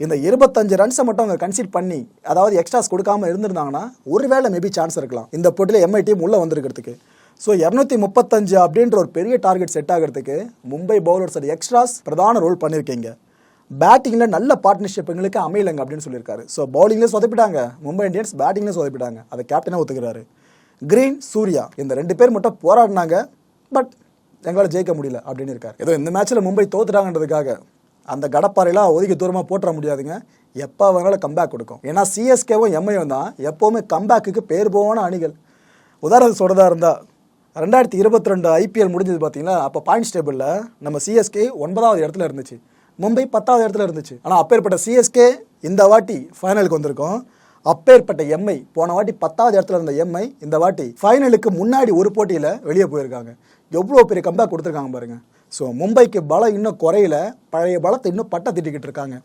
இந்த இருபத்தஞ்சு ரன்ஸை மட்டும் அவங்க கன்சிட் பண்ணி அதாவது எக்ஸ்ட்ராஸ் கொடுக்காம இருந்திருந்தாங்கன்னா ஒருவேளை மேபி சான்ஸ் இருக்கலாம். இந்த போட்டியில் எம்ஐ டீம் உள்ளே வந்திருக்கிறதுக்கு. ஸோ இரநூத்தி முப்பத்தஞ்சு அப்படின்ற ஒரு பெரிய டார்கெட் செட் ஆகிறதுக்கு மும்பை பவுலர்ஸோட எக்ஸ்ட்ராஸ் பிரதான ரோல் பண்ணியிருக்கீங்க. பேட்டிங்கில் நல்ல பார்ட்னர்ஷிப் எங்களுக்கு அமையலைங்க அப்படின்னு சொல்லியிருக்காரு. ஸோ பவுலிங்லேயே சொதப்பிட்டாங்க. மும்பை இந்தியன்ஸ் பேட்டிங்லேயே சொதப்பிட்டாங்க. அதை கேப்டனாக ஒத்துக்கிறாரு. கிரீன் சூர்யா இந்த ரெண்டு பேர் மட்டும் போராடினாங்க. பட் எங்களால் ஜெயிக்க முடியல அப்படின்னு இருக்காரு. ஏதோ இந்த மேட்ச்சில் மும்பை தோத்துட்டாங்கன்றதுக்காக அந்த கடப்பாறையெல்லாம் ஒதுக்கி தூரமாக போட்டுற முடியாதுங்க. எப்போ வேணாலும் கம்பேக் கொடுக்கும். ஏன்னா சிஎஸ்கேவும் எம்ஐயும் தான். எப்போவுமே கம்பேக்குக்கு பேர் போவான அணிகள். உதாரணத்துக்கு சொல்கிறதா இருந்தால் ரெண்டாயிரத்தி இருபத்தி ரெண்டு ஐபிஎல் முடிஞ்சது பார்த்தீங்களா அப்போ பாயிண்ட்ஸ் டேபிளில் நம்ம சிஎஸ்கே ஒன்பதாவது இடத்துல இருந்துச்சு. மும்பை பத்தாவது இடத்துல இருந்துச்சு. ஆனால் அப்பேற்பட்ட சிஎஸ்கே இந்த வாட்டி ஃபைனலுக்கு வந்திருக்கோம். அப்பேற்பட்ட எம்ஐ போன வாட்டி பத்தாவது இடத்துல இருந்த எம்ஐ இந்த வாட்டி ஃபைனலுக்கு முன்னாடி ஒரு போட்டியில் வெளியே போயிருக்காங்க. எவ்வளோ பெரிய கம்பேக் கொடுத்துருக்காங்க பாருங்கள் ஸோ மும்பைக்கு பலம் இன்னும் குறையில. பழைய பலத்தை இன்னும் பட்டை திட்டிக்கிட்டு இருக்காங்க.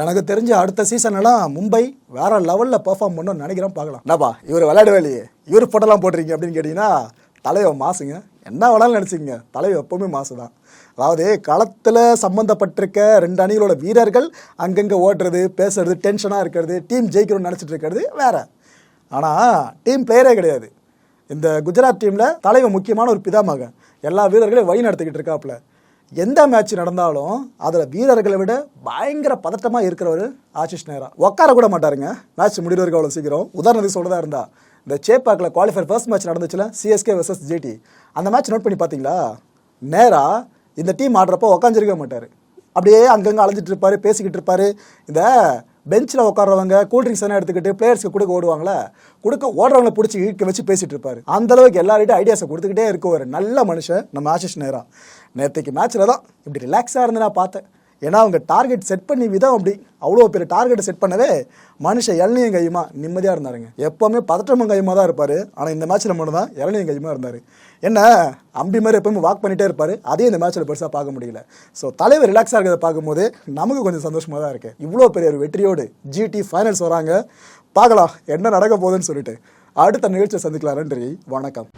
எனக்கு தெரிஞ்ச அடுத்த சீசன்லாம் மும்பை வேற லெவலில் பெர்ஃபார்ம் பண்ணணும்னு நினைக்கிறேன் பார்க்கலாம். என்னப்பா இவர் விளையாடவே இல்லையே. இவர் ஃபோட்டோலாம் போட்டிருக்கீங்க அப்படின்னு கேட்டிங்கன்னா தலைவன் மாசுங்க. என்ன வேணாலும் நினச்சிக்கங்க. தலைவன் எப்போவுமே மாசு தான் அதாவது களத்தில் சம்மந்தப்பட்டிருக்க ரெண்டு அணிகளோட வீரர்கள் அங்கங்கே ஓட்டுறது பேசுறது டென்ஷனாக இருக்கிறது டீம் ஜெயிக்கணும்னு நினச்சிட்டு இருக்கிறது வேற. ஆனால் டீம் பிளேயரே கிடையாது. இந்த குஜராத் டீமில் தலைவன் முக்கியமான ஒரு பிதாமகன் எல்லா வீரர்களையும் வழி நடத்திக்கிட்டு இருக்காப்புல. எந்த மேட்ச் நடந்தாலும் அதில் வீரர்களை விட பயங்கர பதட்டமாக இருக்கிறவர் ஆஷிஷ் நேரா. உட்கார கூட மாட்டாருங்க. மேட்ச் முடிவு அவ்வளோ சீக்கிரம். உதாரணத்துக்கு சொல்கிறதா இருந்தால் இந்த சேப்பாக்கில் குவாலிஃபயர் ஃபர்ஸ்ட் மேட்ச் நடந்துச்சுல சிஎஸ்கே வர்சஸ் ஜிடி அந்த மேட்ச் நோட் பண்ணி பார்த்தீங்களா நேராக இந்த டீம் ஆடுறப்போ உட்காந்துருக்க மாட்டார். அப்படியே அங்கங்கே அலைஞ்சிட்டு இருப்பார் பேசிக்கிட்டு இருப்பார். இந்த பெஞ்சில் உட்கார்றவங்க கூல்ட்ரிங்க்ஸ் எல்லாம் எடுத்துக்கிட்டு பிளேயர்ஸ்க்கு கொடுக்க ஓடுவாங்களே கொடுக்க ஓடுறவங்கள பிடிச்சி இழுக்க வச்சு பேசிட்டு இருப்பார். அந்த அளவுக்கு எல்லார்கிட்டையும் ஐடியாஸை கொடுத்துக்கிட்டே இருக்க ஒரு நல்ல மனுஷன் நம்ம ஆஷிஷ் நேரா. நேற்றுக்கு மேட்ச்சில் தான் இப்படி ரிலாக்ஸாக இருந்து நான் பார்த்தேன். ஏன்னா அவங்க டார்கெட் செட் பண்ணி விதம் அப்படி. அவ்வளோ பெரிய டார்கெட்டை செட் பண்ணவே மனுஷன் இளநியும் கையுமா? நிம்மதியாக இருந்தாருங்க. எப்போவுமே பதற்றமும் கையுமா தான் இருப்பார். ஆனால் இந்த மேட்ச்சில் மட்டும் தான் இளநியும் கையுமா இருந்தார். என்ன? அம்பி மாதிரி எப்பவுமே வாக் பண்ணிகிட்டே இருப்பார். அதையும் இந்த மேட்ச்சில் பெருசாக பார்க்க முடியல. ஸோ தலைவர் ரிலாக்ஸாக இருக்கிறத பார்க்கும்போது நமக்கு கொஞ்சம் சந்தோஷமாக தான் இருக்குது இவ்வளோ பெரிய ஒரு வெற்றியோடு ஜிடி ஃபைனல்ஸ் வராங்க. பார்க்கலாம் என்ன நடக்க போகுதுன்னு சொல்லிட்டு. அடுத்த நிகழ்ச்சியை சந்திக்கலாம் நன்றி. வணக்கம்.